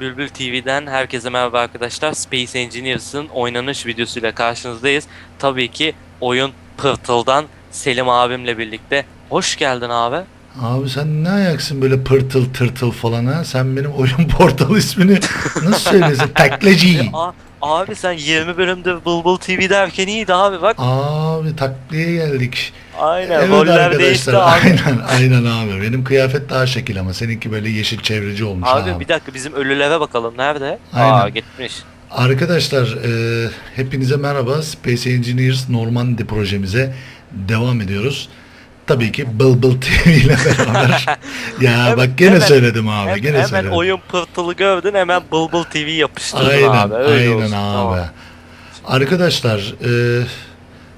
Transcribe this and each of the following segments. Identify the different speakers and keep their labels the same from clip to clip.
Speaker 1: Bülbül TV'den herkese merhaba arkadaşlar. Space Engineers'ın oynanış videosuyla karşınızdayız. Tabii ki oyun Pırtıl'dan Selim abimle birlikte. Hoş geldin abi.
Speaker 2: Abi sen ne ayaksın böyle pırtıl tırtıl falan ha? Sen benim oyun portal ismini nasıl söylüyorsun? Taklacı.
Speaker 1: Abi sen 20 bölümde Bulbul TV derken iyiydi abi bak.
Speaker 2: Abi takliye geldik.
Speaker 1: Aynen
Speaker 2: evet
Speaker 1: roller değişti abi.
Speaker 2: Aynen aynen abi. Benim kıyafet daha şekil ama seninki böyle yeşil çevreci olmuş abi.
Speaker 1: Abi bir dakika bizim ölülere bakalım nerede?
Speaker 2: Aynen.
Speaker 1: Aa gitmiş.
Speaker 2: Arkadaşlar e, hepinize merhaba. Space Engineers Normandy projemize devam ediyoruz. Tabii ki Bulbul TV ile beraber. ya
Speaker 1: Hemen-
Speaker 2: bak gene
Speaker 1: hemen-
Speaker 2: söyledim abi.
Speaker 1: Hem-
Speaker 2: gene
Speaker 1: hemen
Speaker 2: söyledim.
Speaker 1: oyun Pırtıl'ı gördün hemen Bulbul TV yapıştırdın
Speaker 2: Aynen,
Speaker 1: abi. Öyle
Speaker 2: aynen
Speaker 1: olsun.
Speaker 2: abi.
Speaker 1: Tamam.
Speaker 2: Arkadaşlar, e,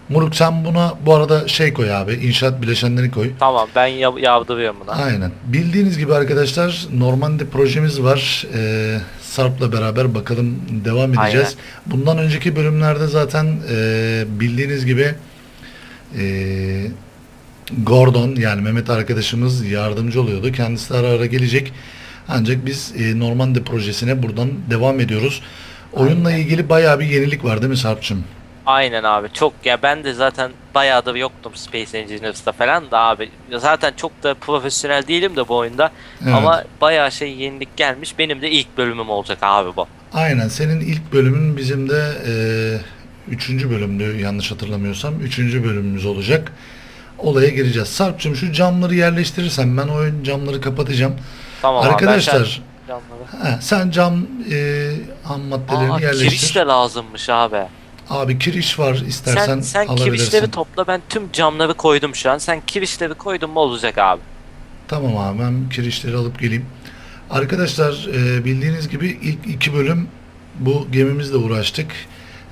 Speaker 2: Muruk sen buna bu arada şey koy abi, inşaat bileşenleri koy.
Speaker 1: Tamam ben yav- yavdırıyorum buna.
Speaker 2: Aynen. Bildiğiniz gibi arkadaşlar Normandy projemiz var. E, Sarp'la beraber bakalım devam edeceğiz. Bundan önceki bölümlerde zaten e, bildiğiniz gibi e, Gordon yani Mehmet arkadaşımız yardımcı oluyordu. Kendisi ara ara gelecek. Ancak biz e, Normandy projesine buradan devam ediyoruz. Oyunla
Speaker 1: Aynen.
Speaker 2: ilgili bayağı bir yenilik var değil mi Sarp'cığım?
Speaker 1: Aynen abi çok ya ben de zaten bayağıdır yoktum Space Engineers'ta falan da abi zaten çok da profesyonel değilim de bu oyunda
Speaker 2: Evet.
Speaker 1: ama bayağı şey yenilik gelmiş benim de ilk bölümüm olacak abi bu.
Speaker 2: Aynen senin ilk bölümün bizim de e, üçüncü bölümdü yanlış hatırlamıyorsam. Üçüncü bölümümüz olacak. Olaya gireceğiz. Sarp'cığım şu camları yerleştirirsen ben oyun camları kapatacağım.
Speaker 1: Tamam abi, ben
Speaker 2: Arkadaşlar
Speaker 1: camları-
Speaker 2: he, sen cam e, ham maddelerini
Speaker 1: Aa,
Speaker 2: yerleştir.
Speaker 1: kiriş de lazımmış abi.
Speaker 2: Abi kiriş var istersen
Speaker 1: Sen, sen
Speaker 2: alabilirsin.
Speaker 1: kirişleri topla ben tüm camları koydum şu an. Sen kirişleri koydun mu olacak abi.
Speaker 2: Tamam abi ben kirişleri alıp geleyim. Arkadaşlar e, bildiğiniz gibi ilk iki bölüm bu gemimizle uğraştık.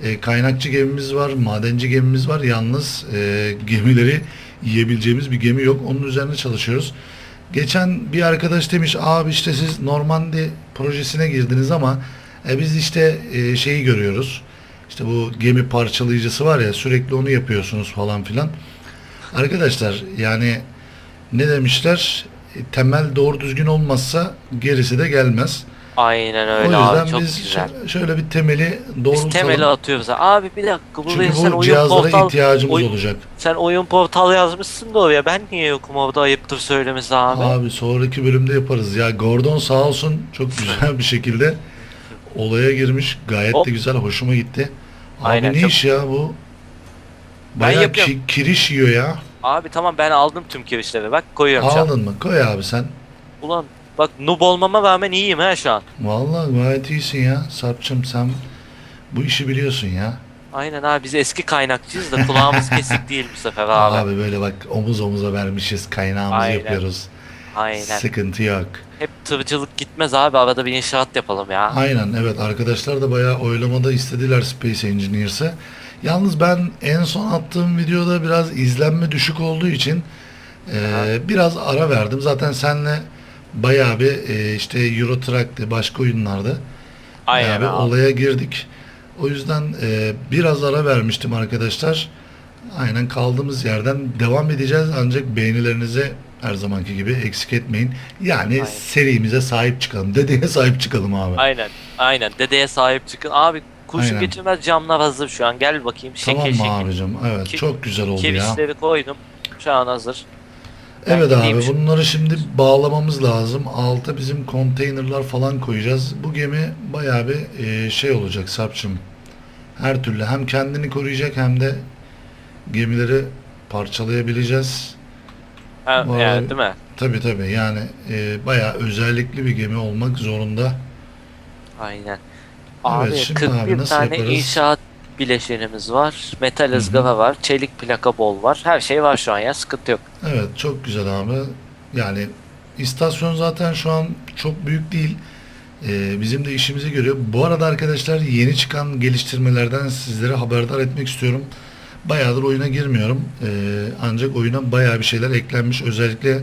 Speaker 2: E, kaynakçı gemimiz var, madenci gemimiz var. Yalnız e, gemileri yiyebileceğimiz bir gemi yok. Onun üzerine çalışıyoruz. Geçen bir arkadaş demiş abi işte siz Normandy projesine girdiniz ama e, biz işte e, şeyi görüyoruz. İşte bu gemi parçalayıcısı var ya sürekli onu yapıyorsunuz falan filan. Arkadaşlar yani ne demişler? E, Temel doğru düzgün olmazsa gerisi de gelmez.
Speaker 1: Aynen
Speaker 2: o
Speaker 1: öyle
Speaker 2: yüzden
Speaker 1: abi çok
Speaker 2: biz
Speaker 1: güzel.
Speaker 2: şö- şöyle bir temeli
Speaker 1: Biz
Speaker 2: doğrultalım.
Speaker 1: temeli atıyoruz. Abi bir dakika buraya
Speaker 2: Çünkü
Speaker 1: sen
Speaker 2: bu
Speaker 1: oyun portal
Speaker 2: ihtiyacımız
Speaker 1: oyun-
Speaker 2: olacak.
Speaker 1: Sen oyun portal yazmışsın da oraya. Ben niye yokum orada ayıptır söylemesi abi.
Speaker 2: Abi sonraki bölümde yaparız. Ya Gordon sağ olsun çok güzel bir şekilde olaya girmiş. Gayet
Speaker 1: Hop.
Speaker 2: de güzel. Hoşuma gitti. Abi
Speaker 1: Aynen,
Speaker 2: ne
Speaker 1: çok-
Speaker 2: iş ya bu?
Speaker 1: Ben
Speaker 2: Bayağı ki- kiriş yiyor ya.
Speaker 1: Abi tamam ben aldım tüm kirişleri. Bak koyuyorum.
Speaker 2: Aldın mı? Koy abi sen.
Speaker 1: Ulan bak noob olmama rağmen iyiyim ha şu an.
Speaker 2: Vallahi gayet iyisin ya. Sarp'cığım sen bu işi biliyorsun ya.
Speaker 1: Aynen abi biz eski kaynakçıyız da kulağımız kesik değil bu sefer abi.
Speaker 2: Abi böyle bak omuz omuza vermişiz kaynağımızı
Speaker 1: Aynen.
Speaker 2: yapıyoruz.
Speaker 1: Aynen.
Speaker 2: Sıkıntı yok.
Speaker 1: Hep tırcılık gitmez abi arada bir inşaat yapalım ya.
Speaker 2: Aynen evet arkadaşlar da bayağı oylamada istediler Space Engineers'ı. Yalnız ben en son attığım videoda biraz izlenme düşük olduğu için e, biraz ara verdim. Zaten senle bayağı bir e, işte Euro Truck'tı başka oyunlarda
Speaker 1: Aynen
Speaker 2: bayağı bir
Speaker 1: abi.
Speaker 2: olaya girdik. O yüzden e, biraz ara vermiştim arkadaşlar. Aynen kaldığımız yerden devam edeceğiz ancak beğenilerinizi her zamanki gibi eksik etmeyin. Yani
Speaker 1: Aynen.
Speaker 2: serimize sahip çıkalım. Dedeye sahip çıkalım abi.
Speaker 1: Aynen. Aynen. Dedeye sahip çıkın. Abi kurşun
Speaker 2: Aynen.
Speaker 1: geçirmez camlar hazır şu an. Gel bakayım. Şekil
Speaker 2: Tamam mı
Speaker 1: şekil.
Speaker 2: abicim? Evet
Speaker 1: Ki-
Speaker 2: çok güzel oldu ya.
Speaker 1: Kirişleri koydum. Şu an hazır.
Speaker 2: Evet abi
Speaker 1: şu-
Speaker 2: bunları şimdi bağlamamız lazım. Alta bizim konteynerlar falan koyacağız. Bu gemi bayağı bir e, şey olacak Sarp'cığım. Her türlü hem kendini koruyacak hem de gemileri parçalayabileceğiz.
Speaker 1: Ha,
Speaker 2: Vay.
Speaker 1: yani değil mi?
Speaker 2: Tabi tabi yani e, bayağı özellikli bir gemi olmak zorunda.
Speaker 1: Aynen. Abi
Speaker 2: şimdi
Speaker 1: 41
Speaker 2: abi nasıl
Speaker 1: tane
Speaker 2: yaparız?
Speaker 1: inşaat bileşenimiz var. Metal ızgara var. Çelik plaka bol var. Her şey var şu an ya. Sıkıntı yok.
Speaker 2: Evet çok güzel abi. Yani istasyon zaten şu an çok büyük değil. Ee, bizim de işimizi görüyor. Bu arada arkadaşlar yeni çıkan geliştirmelerden sizlere haberdar etmek istiyorum. Bayağıdır oyuna girmiyorum. Ee, ancak oyuna bayağı bir şeyler eklenmiş. Özellikle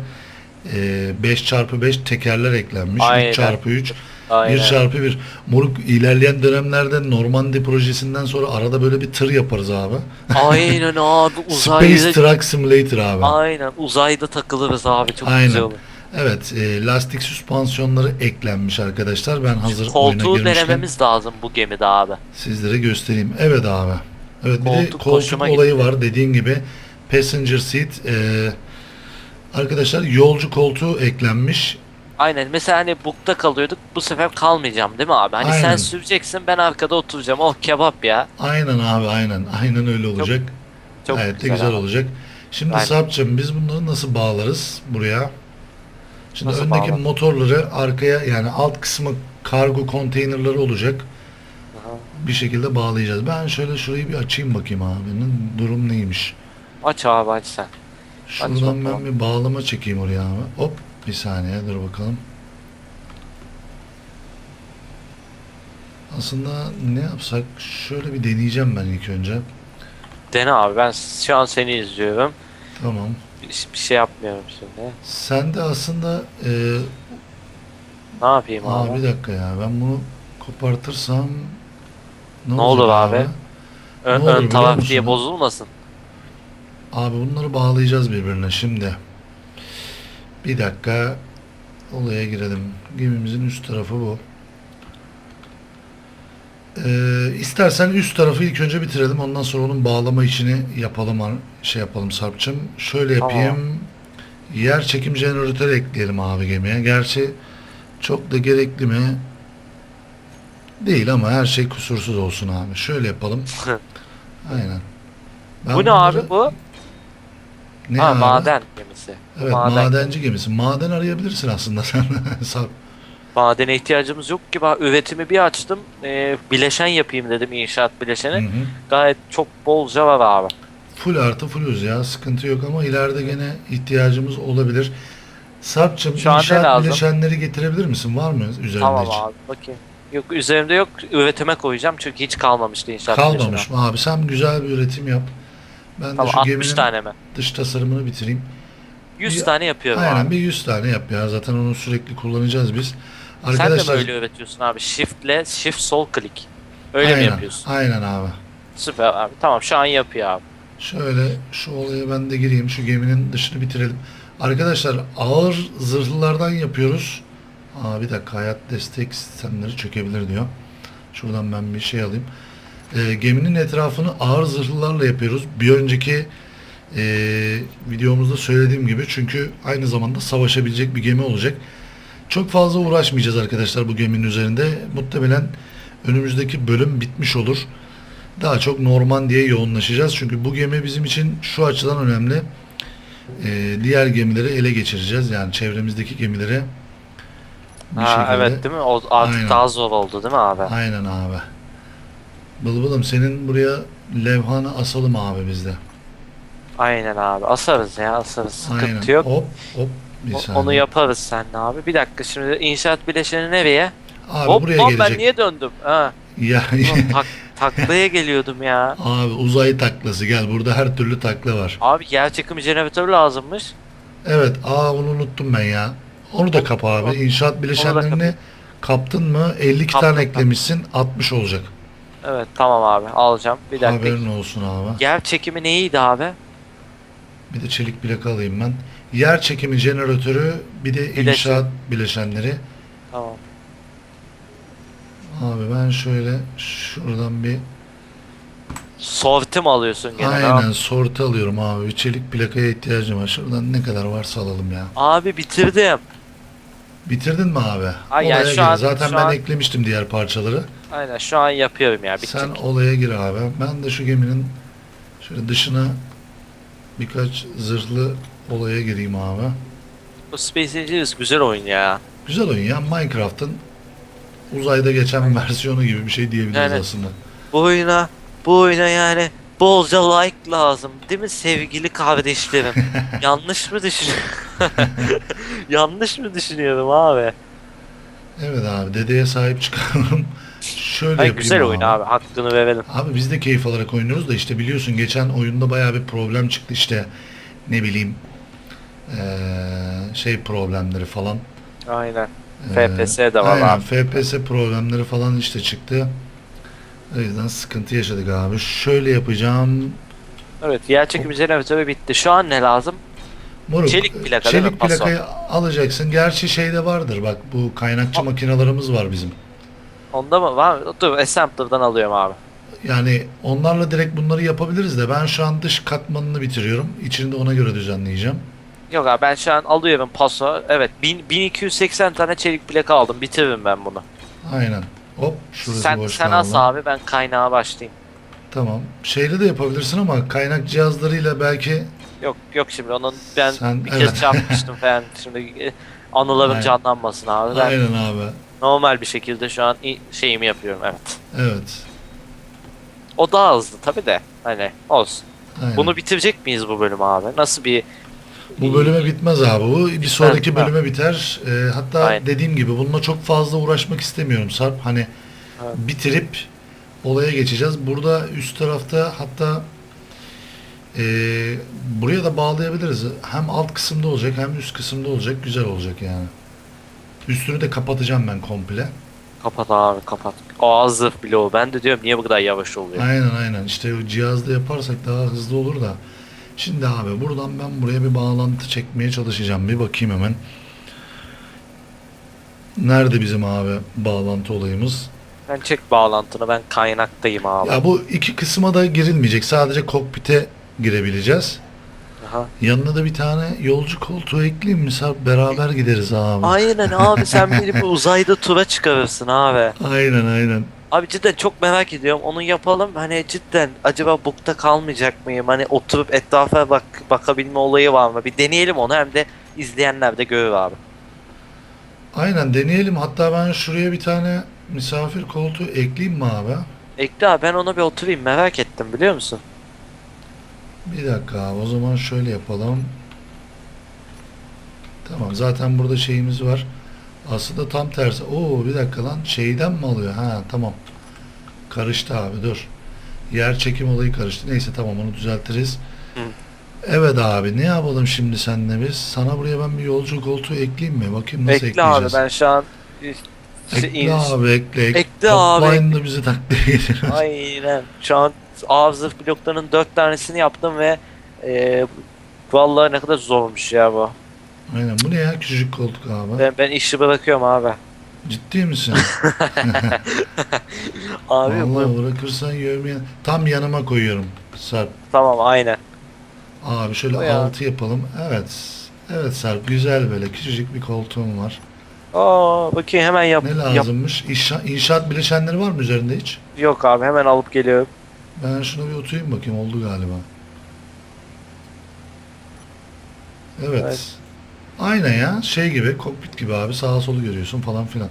Speaker 2: e, 5x5 tekerler eklenmiş.
Speaker 1: Aynen.
Speaker 2: 3x3
Speaker 1: Aynen.
Speaker 2: 1x1 Moruk ilerleyen dönemlerde Normandy projesinden sonra arada böyle bir tır yaparız abi.
Speaker 1: Aynen abi
Speaker 2: Space
Speaker 1: uzayda.
Speaker 2: Truck Simulator abi.
Speaker 1: Aynen uzayda takılırız abi. Çok
Speaker 2: Aynen.
Speaker 1: güzel olur.
Speaker 2: Evet, e, lastik süspansiyonları eklenmiş arkadaşlar. Ben hazır oyuna
Speaker 1: Koltuğu
Speaker 2: girmişken
Speaker 1: denememiz lazım bu gemide abi.
Speaker 2: sizlere göstereyim. Evet abi. Evet bir de
Speaker 1: Koltuk
Speaker 2: koltuk
Speaker 1: hoşuma
Speaker 2: olayı
Speaker 1: gitti.
Speaker 2: var dediğin gibi. Passenger seat. e, arkadaşlar yolcu koltuğu eklenmiş.
Speaker 1: Aynen mesela hani bukta kalıyorduk bu sefer kalmayacağım değil mi abi? Hani sen
Speaker 2: Aynen.
Speaker 1: süreceksin ben arkada oturacağım oh kebap ya.
Speaker 2: Aynen abi aynen. Aynen öyle olacak.
Speaker 1: Çok
Speaker 2: Gayet de
Speaker 1: güzel,
Speaker 2: güzel
Speaker 1: abi.
Speaker 2: olacak. Şimdi
Speaker 1: Aynen.
Speaker 2: Sarp'cığım biz bunları nasıl bağlarız buraya? Şimdi
Speaker 1: Nasıl
Speaker 2: öndeki
Speaker 1: bağlar?
Speaker 2: motorları arkaya yani alt kısmı kargo konteynerları olacak.
Speaker 1: Aha.
Speaker 2: Bir şekilde bağlayacağız. Ben şöyle şurayı bir açayım bakayım abinin durum neymiş.
Speaker 1: Aç abi aç sen.
Speaker 2: Şuradan ben
Speaker 1: bakalım.
Speaker 2: bir bağlama çekeyim oraya abi. Hop bir saniye dur bakalım. Aslında ne yapsak şöyle bir deneyeceğim ben ilk önce.
Speaker 1: Dene abi ben şu an seni izliyorum.
Speaker 2: Tamam.
Speaker 1: Bir, bir şey yapmıyorum şimdi.
Speaker 2: Sen de aslında e,
Speaker 1: Ne yapayım
Speaker 2: aa,
Speaker 1: abi?
Speaker 2: bir dakika ya ben bunu kopartırsam ne,
Speaker 1: Ne olur abi? Ön,
Speaker 2: olur
Speaker 1: ön
Speaker 2: biliyor
Speaker 1: taraf diye bozulmasın.
Speaker 2: Abi bunları bağlayacağız birbirine şimdi. Bir dakika olaya girelim. Gemimizin üst tarafı bu. Ee, istersen üst tarafı ilk önce bitirelim. Ondan sonra onun bağlama işini yapalım. Şey yapalım Sarp'cığım. Şöyle
Speaker 1: Tamam.
Speaker 2: yapayım. Yer çekim jeneratörü ekleyelim abi gemiye. Gerçi çok da gerekli mi? Değil ama her şey kusursuz olsun abi. Şöyle yapalım. Aynen. Ben
Speaker 1: bu ne
Speaker 2: bunları-
Speaker 1: abi bu?
Speaker 2: Ne
Speaker 1: ha
Speaker 2: abi?
Speaker 1: maden gemisi.
Speaker 2: Evet
Speaker 1: maden
Speaker 2: madenci gemisi. Maden arayabilirsin aslında sen.
Speaker 1: Madene ihtiyacımız yok ki. Ben üretimi bir açtım. Ee, bileşen yapayım dedim inşaat
Speaker 2: Hı
Speaker 1: bileşeni.
Speaker 2: hı.
Speaker 1: Gayet çok bolca var abi.
Speaker 2: Full artı fullüz ya. Sıkıntı yok ama ileride gene ihtiyacımız olabilir. Sarp'cığım
Speaker 1: Şu an ne
Speaker 2: inşaat
Speaker 1: lazım?
Speaker 2: bileşenleri getirebilir misin? Var mı üzerinde
Speaker 1: Tamam
Speaker 2: hiç?
Speaker 1: abi bakayım. Yok üzerimde yok. Üretime koyacağım çünkü hiç kalmamıştı inşaat
Speaker 2: Kalmamış mı abi? Sen güzel bir üretim yap. Ben
Speaker 1: Tamam
Speaker 2: de şu
Speaker 1: 60
Speaker 2: geminin
Speaker 1: tane mi?
Speaker 2: dış tasarımını bitireyim.
Speaker 1: 100
Speaker 2: Bir-
Speaker 1: tane yapıyorum
Speaker 2: Aynen
Speaker 1: abi.
Speaker 2: bir 100 tane yap ya. Zaten onu sürekli kullanacağız biz.
Speaker 1: Sen de
Speaker 2: Arkadaşlar
Speaker 1: böyle üretiyorsun abi. Shift'le shift sol click. Öyle mi
Speaker 2: aynen,
Speaker 1: yapıyorsun?
Speaker 2: Aynen abi.
Speaker 1: Süper abi. Tamam şu an yapıyor abi.
Speaker 2: Şöyle şu olaya ben de gireyim. Şu geminin dışını bitirelim. Arkadaşlar ağır zırhlılardan yapıyoruz. Aa bir dakika hayat destek sistemleri çökebilir diyor. Şuradan ben bir şey alayım. Ee, geminin etrafını ağır zırhlılarla yapıyoruz. Bir önceki e, videomuzda söylediğim gibi çünkü aynı zamanda savaşabilecek bir gemi olacak. Çok fazla uğraşmayacağız arkadaşlar bu geminin üzerinde. Muhtemelen önümüzdeki bölüm bitmiş olur. Daha çok Normandiya yoğunlaşacağız. Çünkü bu gemi bizim için şu açıdan önemli. Ee, diğer gemileri ele geçireceğiz. Yani çevremizdeki gemileri bir
Speaker 1: Ha,
Speaker 2: şekilde.
Speaker 1: evet değil mi? O artık
Speaker 2: Aynen.
Speaker 1: daha zor oldu değil mi abi?
Speaker 2: Aynen abi. Bılbılım senin buraya levhanı asalım abi bizde.
Speaker 1: Aynen abi. Asarız ya asarız. Sıkıntı
Speaker 2: Aynen.
Speaker 1: yok.
Speaker 2: Hop hop bir
Speaker 1: O-
Speaker 2: saniye.
Speaker 1: Onu yaparız seninle abi. Bir dakika şimdi inşaat bileşeni nereye?
Speaker 2: Abi
Speaker 1: Hop
Speaker 2: buraya
Speaker 1: lan ben
Speaker 2: gelecek.
Speaker 1: niye döndüm? Ha.
Speaker 2: Ya,
Speaker 1: Ulan tak, taklaya geliyordum ya.
Speaker 2: abi uzay taklası gel burada her türlü takla var.
Speaker 1: Abi yer çekimi jeneratörü lazımmış.
Speaker 2: Evet aa onu unuttum ben ya. Onu da kap abi. İnşaat bileşenlerini kaptın mı 52
Speaker 1: Kaptım,
Speaker 2: tane
Speaker 1: kaptım.
Speaker 2: eklemişsin 60 olacak.
Speaker 1: Evet tamam abi alacağım. Bir dakika.
Speaker 2: Haberin olsun abi.
Speaker 1: Yer çekimi neydi abi?
Speaker 2: Bir de çelik plaka alayım ben. Yer çekimi jeneratörü bir de
Speaker 1: Bileşen.
Speaker 2: inşaat bileşenleri.
Speaker 1: Tamam.
Speaker 2: Abi ben şöyle şuradan bir
Speaker 1: Sorti mi alıyorsun gene?
Speaker 2: aynen
Speaker 1: Abi.
Speaker 2: sortu alıyorum abi. Bir çelik plakaya ihtiyacım var. Şuradan ne kadar varsa alalım ya.
Speaker 1: Abi bitirdim.
Speaker 2: Bitirdin mi abi?
Speaker 1: Ay, yani
Speaker 2: olaya
Speaker 1: şu
Speaker 2: gir.
Speaker 1: an-
Speaker 2: Zaten
Speaker 1: şu
Speaker 2: ben
Speaker 1: an-
Speaker 2: eklemiştim diğer parçaları.
Speaker 1: Aynen şu an yapıyorum ya. Bitecek.
Speaker 2: Sen olaya gir abi. Ben de şu geminin şöyle dışına birkaç zırhlı olaya gireyim abi.
Speaker 1: Bu Space Engineers güzel oyun ya.
Speaker 2: Güzel oyun ya. Minecraft'ın uzayda geçen versiyonu gibi bir şey diyebiliriz
Speaker 1: Yani-
Speaker 2: aslında.
Speaker 1: Bu oyuna, bu oyuna yani bolca like lazım. Değil mi sevgili kardeşlerim? Yanlış mı düşünüyorum? Yanlış mı düşünüyorum abi?
Speaker 2: Evet abi dedeye sahip çıkalım. Şöyle
Speaker 1: Ay
Speaker 2: yapayım
Speaker 1: güzel oyun abi. Hakkını verelim.
Speaker 2: Abi biz de keyif alarak oynuyoruz da işte biliyorsun geçen oyunda bayağı bir problem çıktı işte ne bileyim eee, şey problemleri falan.
Speaker 1: Aynen. FPS de var
Speaker 2: aynen,
Speaker 1: abi.
Speaker 2: FPS problemleri falan işte çıktı. O yüzden sıkıntı yaşadık abi. Şöyle yapacağım.
Speaker 1: Evet yer çekimi jeneratörü bitti. Şu an ne lazım?
Speaker 2: Moruk,
Speaker 1: Çelik plaka
Speaker 2: çelik plakayı alacaksın. Gerçi şeyde vardır bak bu kaynakçı makinelerimiz var bizim.
Speaker 1: Onda mı? Var mı? Dur Assembler'dan alıyorum abi.
Speaker 2: Yani onlarla direkt bunları yapabiliriz de ben şu an dış katmanını bitiriyorum. İçini de ona göre düzenleyeceğim.
Speaker 1: Yok abi ben şu an alıyorum paso. Evet 1000, 1280 tane çelik plaka aldım. Bitiririm ben bunu.
Speaker 2: Aynen. Hop şurası
Speaker 1: sen
Speaker 2: boş
Speaker 1: sen
Speaker 2: kaldı.
Speaker 1: as abi ben kaynağa başlayayım.
Speaker 2: Tamam. Şeyle de yapabilirsin ama kaynak cihazlarıyla belki
Speaker 1: Yok yok şimdi onun ben
Speaker 2: Sen-
Speaker 1: bir
Speaker 2: evet.
Speaker 1: kez çarpmıştım falan. Şimdi e, anılarım
Speaker 2: Aynen.
Speaker 1: canlanmasın abi. Ben
Speaker 2: aynen abi.
Speaker 1: normal bir şekilde şu an şeyimi yapıyorum evet.
Speaker 2: Evet.
Speaker 1: O daha hızlı tabi de hani olsun.
Speaker 2: Aynen.
Speaker 1: Bunu bitirecek miyiz bu bölüm abi? Nasıl bir
Speaker 2: Bu bölüme bitmez abi bu. Bir sonraki
Speaker 1: ha.
Speaker 2: bölüme biter. Ee, hatta
Speaker 1: Aynen.
Speaker 2: dediğim gibi bununla çok fazla uğraşmak istemiyorum Sarp. Hani
Speaker 1: Evet.
Speaker 2: bitirip olaya geçeceğiz. Burada üst tarafta hatta ee, buraya da bağlayabiliriz. Hem alt kısımda olacak hem üst kısımda olacak. Güzel olacak yani. Üstünü de kapatacağım ben komple.
Speaker 1: kapat abi kapat. Aa zırh bile o. Ben de diyorum niye bu kadar yavaş oluyor?
Speaker 2: Aynen aynen. İşte o cihazda yaparsak daha hızlı olur da. Şimdi abi buradan ben buraya bir bağlantı çekmeye çalışacağım. Bir bakayım hemen. Nerede bizim abi bağlantı olayımız?
Speaker 1: Ben çek bağlantını ben kaynaktayım abi.
Speaker 2: Ya bu iki kısma da girilmeyecek. Sadece kokpite girebileceğiz.
Speaker 1: Aha.
Speaker 2: Yanına da bir tane yolcu koltuğu ekleyeyim mi? Sarp? Beraber gideriz abi.
Speaker 1: Aynen abi sen beni bir uzayda tura çıkarırsın abi.
Speaker 2: Aynen aynen.
Speaker 1: Abi cidden çok merak ediyorum. Onu yapalım. Hani cidden acaba bukta kalmayacak mıyım? Hani oturup etrafa bak bakabilme olayı var mı? Bir deneyelim onu hem de izleyenler de görür abi.
Speaker 2: Aynen deneyelim. Hatta ben şuraya bir tane misafir koltuğu ekleyeyim mi abi?
Speaker 1: Ekle abi ben ona bir oturayım merak ettim biliyor musun?
Speaker 2: Bir dakika abi o zaman şöyle yapalım. Tamam zaten burada şeyimiz var. Aslında tam tersi. Oo bir dakika lan şeyden mi alıyor? Ha tamam. Karıştı abi dur. Yer çekim olayı karıştı. Neyse tamam onu düzeltiriz.
Speaker 1: Hı.
Speaker 2: Evet abi ne yapalım şimdi seninle biz? Sana buraya ben bir yolcu koltuğu ekleyeyim mi? Bakayım nasıl
Speaker 1: Ekle abi
Speaker 2: ekleyeceğiz.
Speaker 1: ben şu an
Speaker 2: Ekle abi ekle. ekle.
Speaker 1: Ekle abi.
Speaker 2: Toplayın da bizi takdir edin.
Speaker 1: Aynen. Şu an ağır zırh bloklarının dört tanesini yaptım ve e, vallahi ne kadar zormuş ya bu.
Speaker 2: Aynen bu ne ya küçücük koltuk abi.
Speaker 1: Ben, ben işi bırakıyorum abi.
Speaker 2: Ciddi misin?
Speaker 1: Abi bu
Speaker 2: Vallahi bırakırsan yövmeye tam yanıma koyuyorum. Sarp.
Speaker 1: tamam aynen.
Speaker 2: Abi şöyle
Speaker 1: Bu ya.
Speaker 2: altı yapalım. Evet. Evet Sarp güzel böyle küçücük bir koltuğum var.
Speaker 1: Aa bakayım hemen yap.
Speaker 2: Ne
Speaker 1: yap-
Speaker 2: lazımmış? İnşa, inşaat bileşenleri var mı üzerinde hiç?
Speaker 1: Yok abi hemen alıp geliyorum.
Speaker 2: Ben şuna bir oturayım bakayım oldu galiba. Evet.
Speaker 1: Evet.
Speaker 2: Aynen ya şey gibi kokpit gibi abi sağa solu görüyorsun falan filan.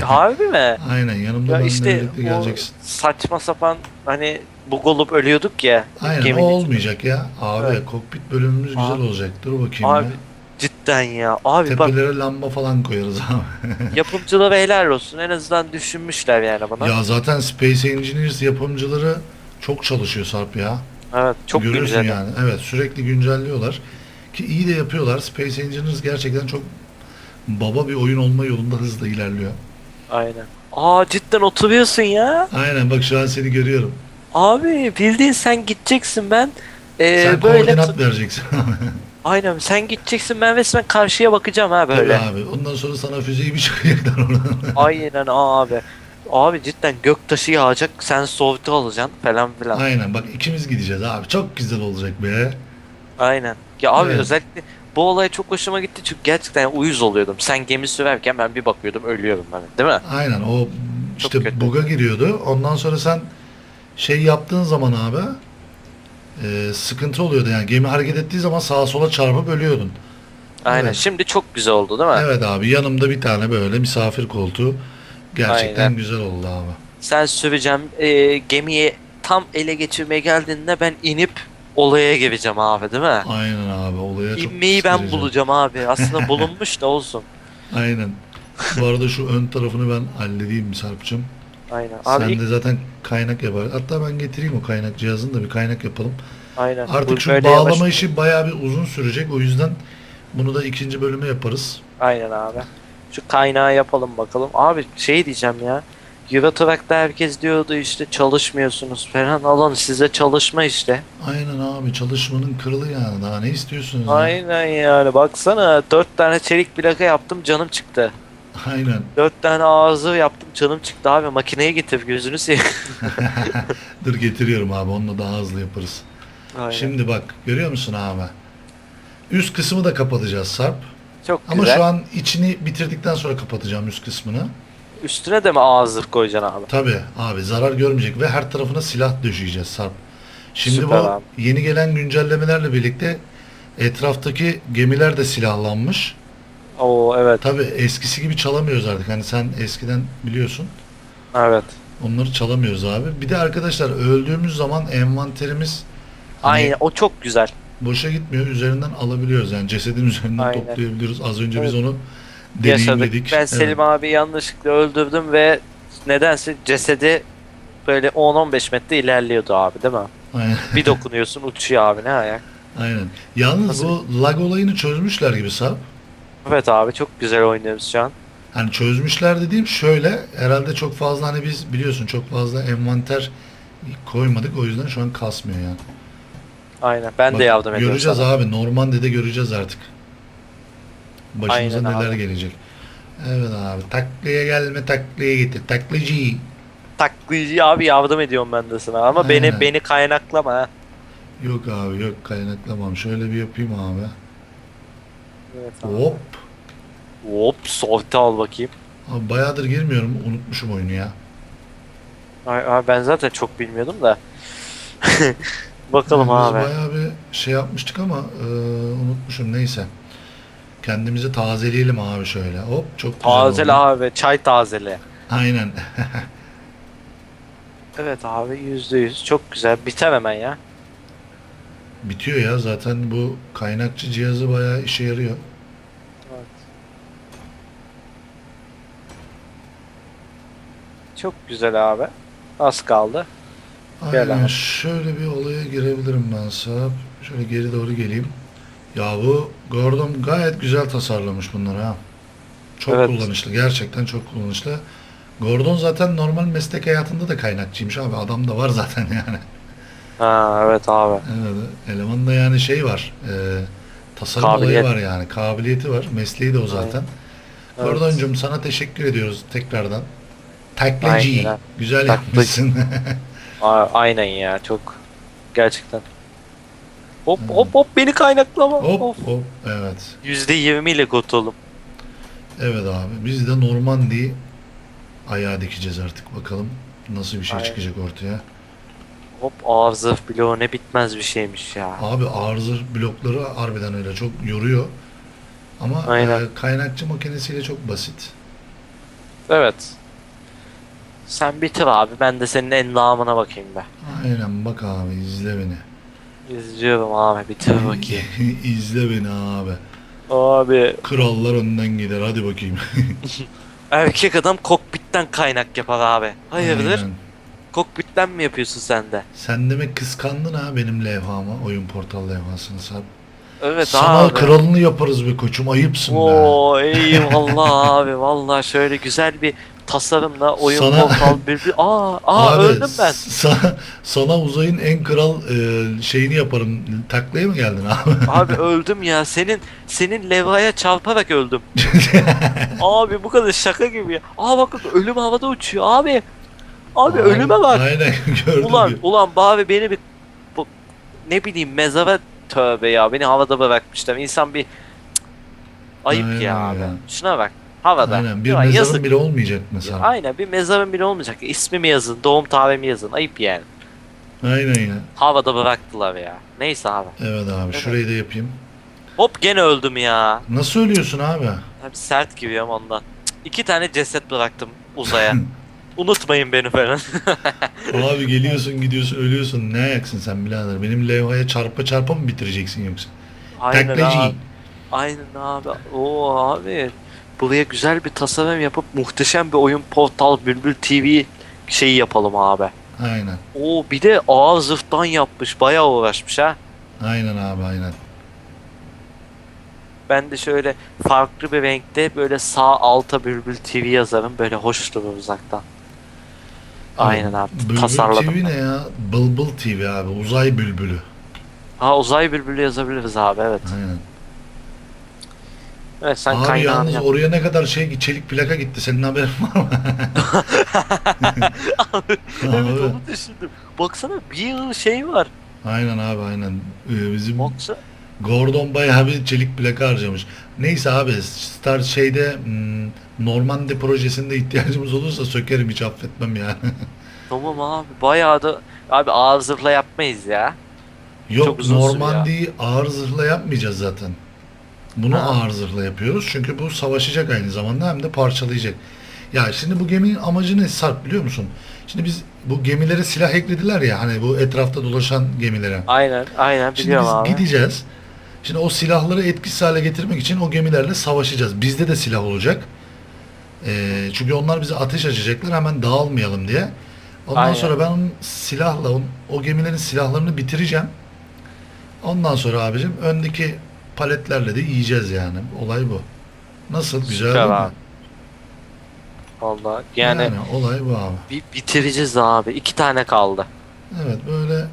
Speaker 1: Harbi mi?
Speaker 2: Aynen yanımda
Speaker 1: Ya işte o
Speaker 2: geleceksin.
Speaker 1: saçma sapan hani bug olup ölüyorduk ya.
Speaker 2: Aynen o
Speaker 1: içinde.
Speaker 2: olmayacak ya. Abi
Speaker 1: Evet.
Speaker 2: kokpit bölümümüz güzel
Speaker 1: Abi.
Speaker 2: olacak. Dur bakayım
Speaker 1: Abi
Speaker 2: ya.
Speaker 1: cidden ya. Abi bak
Speaker 2: Tepelere lamba falan koyarız abi.
Speaker 1: yapımcılara helal olsun. En azından düşünmüşler yani bana.
Speaker 2: ya zaten Space Engineers yapımcıları çok çalışıyor Sarp ya.
Speaker 1: Evet çok
Speaker 2: Görüyorsun
Speaker 1: güzel.
Speaker 2: yani. Evet sürekli güncelliyorlar. Ki iyi de yapıyorlar. Space Engineers gerçekten çok baba bir oyun olma yolunda hızla ilerliyor.
Speaker 1: Aynen. Aa cidden oturuyorsun ya.
Speaker 2: Aynen bak şu an seni görüyorum.
Speaker 1: Abi bildiğin sen gideceksin ben ee,
Speaker 2: Sen
Speaker 1: böyle
Speaker 2: koordinat vereceksin.
Speaker 1: aynen sen gideceksin ben resmen karşıya bakacağım ha
Speaker 2: Tabii
Speaker 1: böyle.
Speaker 2: abi. Ondan sonra sana füzeyi bir çıkacaklar oradan.
Speaker 1: aynen abi. Abi cidden göktaşı yağacak sen soğukta alacaksın falan filan.
Speaker 2: Aynen bak ikimiz gideceğiz abi. Çok güzel olacak be.
Speaker 1: Aynen. Ya abi
Speaker 2: Evet.
Speaker 1: özellikle bu olay çok hoşuma gitti çünkü gerçekten uyuz oluyordum. Sen gemi sürerken ben bir bakıyordum ölüyorum ben. Değil mi?
Speaker 2: Aynen o işte
Speaker 1: kötü.
Speaker 2: buga giriyordu. Ondan sonra sen şey yaptığın zaman abi e, sıkıntı oluyordu yani gemi hareket ettiği zaman sağa sola çarpıp ölüyordun.
Speaker 1: Aynen.
Speaker 2: Evet.
Speaker 1: Şimdi çok güzel oldu değil mi?
Speaker 2: Evet abi yanımda bir tane böyle misafir koltuğu gerçekten
Speaker 1: Aynen.
Speaker 2: güzel oldu abi.
Speaker 1: Sen süreceğim e, gemiyi tam ele geçirmeye geldiğinde ben inip olaya gireceğim abi değil mi?
Speaker 2: Aynen abi olaya çok
Speaker 1: İnmeyi ben
Speaker 2: pis
Speaker 1: bulacağım abi. Aslında bulunmuş da olsun.
Speaker 2: gireceğim. Aynen. Bu arada şu ön tarafını ben halledeyim Sarp'cığım.
Speaker 1: Aynen. Abi
Speaker 2: Sen
Speaker 1: ilk-
Speaker 2: de zaten kaynak yapar. Hatta ben getireyim o kaynak cihazını da bir kaynak yapalım.
Speaker 1: aynen. Bu
Speaker 2: Artık şu
Speaker 1: böyle
Speaker 2: bağlama
Speaker 1: yavaş-
Speaker 2: işi bayağı bir uzun sürecek. O yüzden bunu da ikinci bölüme yaparız.
Speaker 1: Aynen abi. Şu kaynağı yapalım bakalım. Abi şey diyeceğim ya. Eurotrack'ta herkes diyordu işte çalışmıyorsunuz falan. Alın size çalışma işte.
Speaker 2: Aynen abi çalışmanın kralı yani. Daha ne istiyorsunuz?
Speaker 1: Aynen yani baksana dört tane çelik plaka yaptım canım çıktı.
Speaker 2: Aynen.
Speaker 1: Dört tane ağzı yaptım canım çıktı abi makineye getir gözünü seveyim.
Speaker 2: Dur getiriyorum abi. Onunla daha hızlı yaparız.
Speaker 1: Aynen.
Speaker 2: Şimdi bak görüyor musun abi? Üst kısmı da kapatacağız Sarp.
Speaker 1: Çok
Speaker 2: Ama
Speaker 1: güzel.
Speaker 2: şu an içini bitirdikten sonra kapatacağım üst kısmını.
Speaker 1: Üstüne de mi ağız zırh koyacaksın abi?
Speaker 2: Tabi abi zarar görmeyecek ve her tarafına silah döşeyeceğiz Sarp. Şimdi
Speaker 1: Süper
Speaker 2: bu
Speaker 1: abi.
Speaker 2: yeni gelen güncellemelerle birlikte etraftaki gemiler de silahlanmış.
Speaker 1: Oo evet
Speaker 2: Tabi eskisi gibi çalamıyoruz artık. Hani sen eskiden biliyorsun.
Speaker 1: evet.
Speaker 2: Onları çalamıyoruz abi. Bir de arkadaşlar öldüğümüz zaman envanterimiz hani
Speaker 1: Aynen o çok güzel.
Speaker 2: Boşa gitmiyor. Üzerinden alabiliyoruz. Yani cesedin üzerinden
Speaker 1: Aynen.
Speaker 2: toplayabiliyoruz. Az önce biz
Speaker 1: Evet.
Speaker 2: onu
Speaker 1: Yaşadık.
Speaker 2: deneyimledik.
Speaker 1: Ben
Speaker 2: Evet.
Speaker 1: Selim abi yanlışlıkla öldürdüm ve nedense cesedi böyle 10-15 metre ilerliyordu abi değil mi?
Speaker 2: Aynen.
Speaker 1: Bir dokunuyorsun uçuyor abi ne ayak.
Speaker 2: Aynen. Yalnız
Speaker 1: Nasıl?
Speaker 2: bu lag olayını çözmüşler gibi Sarp.
Speaker 1: Evet abi çok güzel oynuyoruz şu an.
Speaker 2: Hani çözmüşler dediğim şöyle herhalde çok fazla hani biz biliyorsun çok fazla envanter koymadık o yüzden şu an kasmıyor yani.
Speaker 1: Aynen ben
Speaker 2: Bak,
Speaker 1: de yardım ediyorum
Speaker 2: Göreceğiz
Speaker 1: sana.
Speaker 2: abi Normandi'de göreceğiz artık. Başımıza
Speaker 1: Aynen
Speaker 2: neler
Speaker 1: abi.
Speaker 2: gelecek. Evet abi taklaya gelme taklaya getir taklacı.
Speaker 1: Taklacı abi yardım ediyorum ben de sana ama
Speaker 2: Aynen.
Speaker 1: beni beni kaynaklama ha.
Speaker 2: Yok abi yok kaynaklamam şöyle bir yapayım abi.
Speaker 1: Evet abi.
Speaker 2: Hop.
Speaker 1: Hop sorti al bakayım.
Speaker 2: Abi bayağıdır girmiyorum unutmuşum oyunu ya.
Speaker 1: Ay, ay, ben zaten çok bilmiyordum da. Bakalım
Speaker 2: Biz
Speaker 1: abi.
Speaker 2: bayağı bir şey yapmıştık ama e, unutmuşum neyse. Kendimizi tazeleyelim abi şöyle. Hop çok güzel
Speaker 1: Tazele
Speaker 2: oldu.
Speaker 1: abi çay tazele.
Speaker 2: Aynen.
Speaker 1: Evet abi yüzde yüz çok güzel biter hemen ya.
Speaker 2: Bitiyor ya zaten bu kaynakçı cihazı bayağı işe yarıyor.
Speaker 1: Evet. Çok güzel abi. Az kaldı. Gel
Speaker 2: Aynen
Speaker 1: abi.
Speaker 2: şöyle bir olaya girebilirim ben Sarp. Şöyle geri doğru geleyim. Ya bu Gordon gayet güzel tasarlamış bunları ha. Çok
Speaker 1: Evet.
Speaker 2: kullanışlı. Gerçekten çok kullanışlı. Gordon zaten normal meslek hayatında da kaynakçıymış abi. Adam da var zaten yani.
Speaker 1: Ha evet abi.
Speaker 2: Evet, elemanda yani şey var. E, tasarım
Speaker 1: Kabiliyet.
Speaker 2: olayı var yani. Kabiliyeti var. Mesleği de o zaten.
Speaker 1: Evet.
Speaker 2: Gordon'cum sana teşekkür ediyoruz tekrardan. Taklacı.
Speaker 1: Aynen.
Speaker 2: Güzel
Speaker 1: Taklacı.
Speaker 2: yapmışsın.
Speaker 1: A- aynen ya çok gerçekten. Hop hop hop beni kaynaklama.
Speaker 2: hop
Speaker 1: Hop.
Speaker 2: hop. Evet.
Speaker 1: %20 ile kurtuldum.
Speaker 2: Evet abi. Biz de Normandi'yi ayağa dikeceğiz artık. Bakalım nasıl bir şey
Speaker 1: Aynen.
Speaker 2: çıkacak ortaya.
Speaker 1: Hop ağzı bloğu ne bitmez bir şeymiş ya.
Speaker 2: Abi arızır blokları harbiden öyle çok yoruyor. Ama
Speaker 1: Aynen.
Speaker 2: e, kaynakçı makinesiyle çok basit.
Speaker 1: Evet. Sen bitir abi ben de senin endamına bakayım be.
Speaker 2: Aynen bak abi izle beni.
Speaker 1: İzliyorum abi bitir bakayım.
Speaker 2: izle beni abi.
Speaker 1: Abi
Speaker 2: Krallar önden gider hadi bakayım.
Speaker 1: erkek adam kokpitten kaynak yapar abi. Hayırdır?
Speaker 2: Aynen.
Speaker 1: Kokpitten mi yapıyorsun sen de?
Speaker 2: Sen demek kıskandın ha benim levhamı, oyun portal levhasını Sarp.
Speaker 1: Evet
Speaker 2: Sana
Speaker 1: abi.
Speaker 2: kralını yaparız be koçum ayıpsın be.
Speaker 1: Oo eyvallah abi vallahi şöyle güzel bir tasarımla oyun
Speaker 2: Sana-
Speaker 1: portal bir, bir aa aa
Speaker 2: Abi,
Speaker 1: öldüm ben.
Speaker 2: Sana, sana uzayın en kral e, şeyini yaparım. Taklaya mı geldin abi?
Speaker 1: Abi öldüm ya. Senin senin levhaya çarparak öldüm. abi bu kadar şaka gibi ya. Aa bak ölüm havada uçuyor abi. Abi ölüme bak.
Speaker 2: Aynen gördüm.
Speaker 1: Ulan
Speaker 2: gibi.
Speaker 1: ulan bari beni bir bu, ne bileyim mezara tövbe ya. Beni havada bırakmışlar. İnsan bir Cık, ayıp
Speaker 2: Aynen
Speaker 1: ya abi.
Speaker 2: ya.
Speaker 1: Şuna bak. Havada.
Speaker 2: Aynen bir mezarın
Speaker 1: yazık.
Speaker 2: bile olmayacak mesela.
Speaker 1: Aynen bir mezarım bile olmayacak. İsmimi yazın, doğum tarihimi yazın. Ayıp yani.
Speaker 2: Aynen ya.
Speaker 1: Havada bıraktılar ya. Neyse abi.
Speaker 2: Evet abi
Speaker 1: Evet.
Speaker 2: şurayı da yapayım.
Speaker 1: Hop gene öldüm ya.
Speaker 2: Nasıl ölüyorsun abi?
Speaker 1: Abi sert gibiyim ondan. Cık, İki tane ceset bıraktım uzaya. Unutmayın beni falan.
Speaker 2: abi geliyorsun gidiyorsun ölüyorsun. Ne ayaksın sen birader? Benim levhaya çarpa çarpa mı bitireceksin yoksa?
Speaker 1: Aynen
Speaker 2: Taklacı.
Speaker 1: abi. Aynen abi. Oo abi. Buraya güzel bir tasarım yapıp muhteşem bir oyun portal Bülbül TV şeyi yapalım abi.
Speaker 2: Aynen.
Speaker 1: Oo bir de ağır zırhtan yapmış. Bayağı uğraşmış ha.
Speaker 2: Aynen abi aynen.
Speaker 1: Ben de şöyle farklı bir renkte böyle sağ alta Bülbül TV yazarım. Böyle hoş durur uzaktan. Aynen abi.
Speaker 2: Bülbül
Speaker 1: Tasarladım.
Speaker 2: TV
Speaker 1: ben.
Speaker 2: ne ya? Bılbıl TV abi. Uzay bülbülü.
Speaker 1: Ha uzay bülbülü yazabiliriz abi evet.
Speaker 2: Aynen.
Speaker 1: Evet sen
Speaker 2: abi
Speaker 1: kaynağını
Speaker 2: yalnız
Speaker 1: yap.
Speaker 2: oraya ne kadar şey çelik plaka gitti. Senin haberin var mı?
Speaker 1: evet
Speaker 2: Abi.
Speaker 1: onu düşündüm. Baksana bir yıl şey var.
Speaker 2: Aynen abi aynen. Ee, bizim
Speaker 1: Baksana.
Speaker 2: Gordon bayağı bir çelik plaka harcamış. Neyse abi Star şeyde hmm, Normandy projesinde ihtiyacımız olursa sökerim hiç affetmem ya.
Speaker 1: Tamam abi bayağı da abi ağır zırhla yapmayız ya.
Speaker 2: Yok
Speaker 1: Çok uzun sürüyor
Speaker 2: Normandy'yi ağır zırhla yapmayacağız zaten. Bunu
Speaker 1: Ha.
Speaker 2: ağır zırhla yapıyoruz. Çünkü bu savaşacak aynı zamanda hem de parçalayacak. Ya şimdi bu geminin amacı ne Sarp biliyor musun? Şimdi biz bu gemilere silah eklediler ya hani bu etrafta dolaşan gemilere.
Speaker 1: Aynen aynen
Speaker 2: Şimdi
Speaker 1: biliyorum
Speaker 2: biz
Speaker 1: abi.
Speaker 2: gideceğiz. Şimdi o silahları etkisiz hale getirmek için o gemilerle savaşacağız. Bizde de silah olacak. Ee, çünkü onlar bize ateş açacaklar hemen dağılmayalım diye. Ondan
Speaker 1: Aynen.
Speaker 2: sonra ben onun silahla on- o gemilerin silahlarını bitireceğim. Ondan sonra abicim öndeki paletlerle de yiyeceğiz yani. Olay bu. Nasıl? Güzel
Speaker 1: Süper
Speaker 2: değil mi?
Speaker 1: abi. Vallahi yani,
Speaker 2: yani olay bu abi.
Speaker 1: bir bitireceğiz abi. İki tane kaldı.
Speaker 2: Evet böyle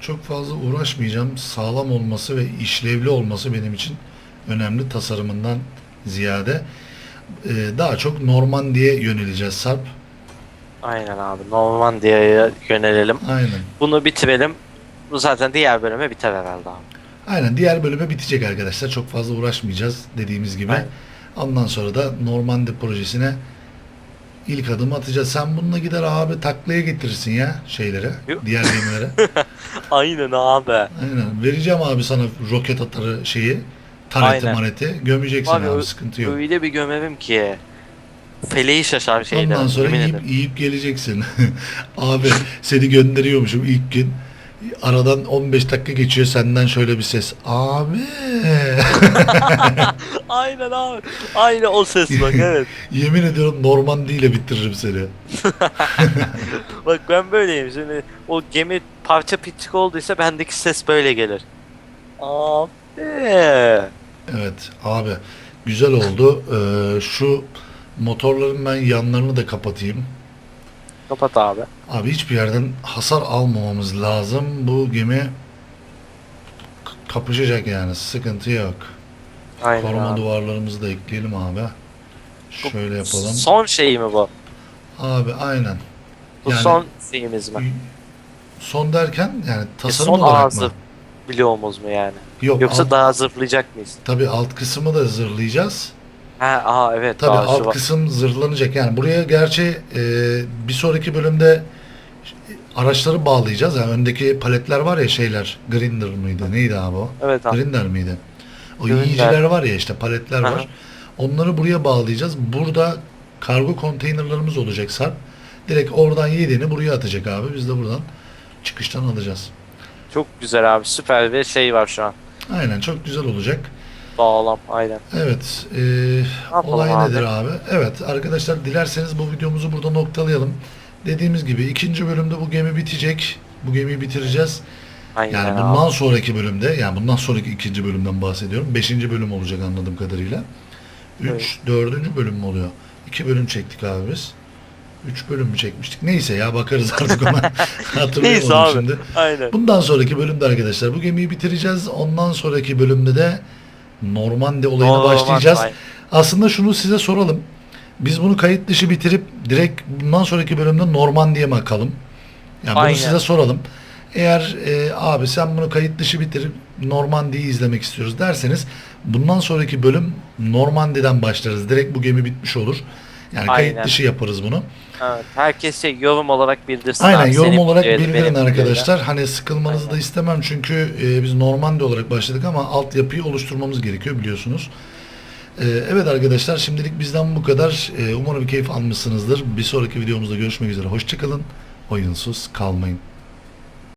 Speaker 2: çok fazla uğraşmayacağım. Sağlam olması ve işlevli olması benim için önemli tasarımından ziyade. Ee, daha çok Normandiye yöneleceğiz Sarp.
Speaker 1: Aynen abi. Normandia'ya yönelelim.
Speaker 2: Aynen.
Speaker 1: Bunu bitirelim. Bu zaten diğer bölüme biter herhalde abi.
Speaker 2: Aynen diğer bölüme bitecek arkadaşlar. Çok fazla uğraşmayacağız dediğimiz gibi.
Speaker 1: Aynen.
Speaker 2: Ondan sonra da Normandy projesine ilk adım atacağız. Sen bununla gider abi taklaya getirirsin ya şeylere,
Speaker 1: Yok.
Speaker 2: diğer gemilere.
Speaker 1: Aynen abi.
Speaker 2: Aynen. Vereceğim abi sana roket atarı şeyi. Tareti
Speaker 1: Aynen.
Speaker 2: mareti. Gömeceksin
Speaker 1: Abi,
Speaker 2: abi, sıkıntı yok.
Speaker 1: Öyle bir gömerim ki. Feleği şaşar şeyden.
Speaker 2: Ondan sonra yiyip, yiyip geleceksin. abi seni gönderiyormuşum ilk gün. Aradan 15 dakika geçiyor senden şöyle bir ses. Abi.
Speaker 1: Aynen abi. Aynı o ses bak evet.
Speaker 2: Yemin ediyorum Normandy ile bitiririm seni.
Speaker 1: Bak ben böyleyim. Şimdi o gemi parça pitçik olduysa bendeki ses böyle gelir. Abi.
Speaker 2: Evet abi güzel oldu. Ee, şu motorların ben yanlarını da kapatayım.
Speaker 1: Kapat abi.
Speaker 2: Abi hiçbir yerden hasar almamamız lazım. Bu gemi kapışacak yani sıkıntı yok.
Speaker 1: Aynen
Speaker 2: Koruma
Speaker 1: abi.
Speaker 2: duvarlarımızı da ekleyelim abi. Şöyle yapalım.
Speaker 1: Son şey mi bu?
Speaker 2: Abi aynen.
Speaker 1: Bu
Speaker 2: Yani-
Speaker 1: son şeyimiz mi?
Speaker 2: Son derken yani tasarım
Speaker 1: E, son
Speaker 2: olarak
Speaker 1: ağzı
Speaker 2: mı?
Speaker 1: Biliyoruz mu yani?
Speaker 2: Yok
Speaker 1: Yoksa
Speaker 2: alt,
Speaker 1: daha zırhlayacak mıyız?
Speaker 2: tabii alt kısmı da zırhlayacağız.
Speaker 1: Ha, aha evet.
Speaker 2: Tabii alt
Speaker 1: var.
Speaker 2: kısım zırhlanacak. Yani buraya gerçi e, bir sonraki bölümde araçları bağlayacağız. Yani öndeki paletler var ya şeyler. Grinder mıydı? Neydi abi o?
Speaker 1: Evet abi.
Speaker 2: Grinder miydi? O
Speaker 1: Grinder.
Speaker 2: yiyiciler var ya işte paletler
Speaker 1: Aha.
Speaker 2: var. Onları buraya bağlayacağız. Burada kargo konteynerlarımız olacak Sarp. Direkt oradan yediğini buraya atacak abi. Biz de buradan çıkıştan alacağız.
Speaker 1: Çok güzel abi. Süper bir şey var şu an.
Speaker 2: Aynen çok güzel olacak.
Speaker 1: Bağlam aynen.
Speaker 2: Evet. e, olay
Speaker 1: abi?
Speaker 2: nedir abi? Evet arkadaşlar dilerseniz bu videomuzu burada noktalayalım. Dediğimiz gibi ikinci bölümde bu gemi bitecek. Bu gemiyi bitireceğiz.
Speaker 1: Aynen
Speaker 2: Yani
Speaker 1: abi.
Speaker 2: bundan sonraki bölümde yani bundan sonraki ikinci bölümden bahsediyorum. Beşinci bölüm olacak anladığım kadarıyla. Üç,
Speaker 1: Evet.
Speaker 2: dördüncü bölüm mü oluyor? İki bölüm çektik abi biz. Üç bölüm mü çekmiştik? Neyse ya bakarız artık ona.
Speaker 1: Abi.
Speaker 2: şimdi.
Speaker 1: Aynen.
Speaker 2: Bundan sonraki bölümde arkadaşlar bu gemiyi bitireceğiz. Ondan sonraki bölümde de Normandy olayına
Speaker 1: Normal,
Speaker 2: başlayacağız.
Speaker 1: aynen.
Speaker 2: Aslında şunu size soralım. Biz bunu kayıt dışı bitirip direkt bundan sonraki bölümde Normandy'ye mi akalım? Yani bunu
Speaker 1: Aynen.
Speaker 2: size soralım. Eğer e, abi sen bunu kayıt dışı bitirip Normandy'yi izlemek istiyoruz derseniz bundan sonraki bölüm Normandy'den başlarız. Direkt bu gemi bitmiş olur. Yani kayıt
Speaker 1: Aynen.
Speaker 2: dışı yaparız bunu.
Speaker 1: Evet, herkes şey yorum olarak bildirsin
Speaker 2: Aynen
Speaker 1: abi.
Speaker 2: yorum olarak bildirin
Speaker 1: benim
Speaker 2: arkadaşlar. Hani sıkılmanızı da
Speaker 1: Aynen.
Speaker 2: istemem çünkü e, biz Normandy olarak başladık ama altyapıyı oluşturmamız gerekiyor biliyorsunuz. E, evet arkadaşlar şimdilik bizden bu kadar. E, umarım keyif almışsınızdır. Bir sonraki videomuzda görüşmek üzere. Hoşçakalın. Oyunsuz kalmayın.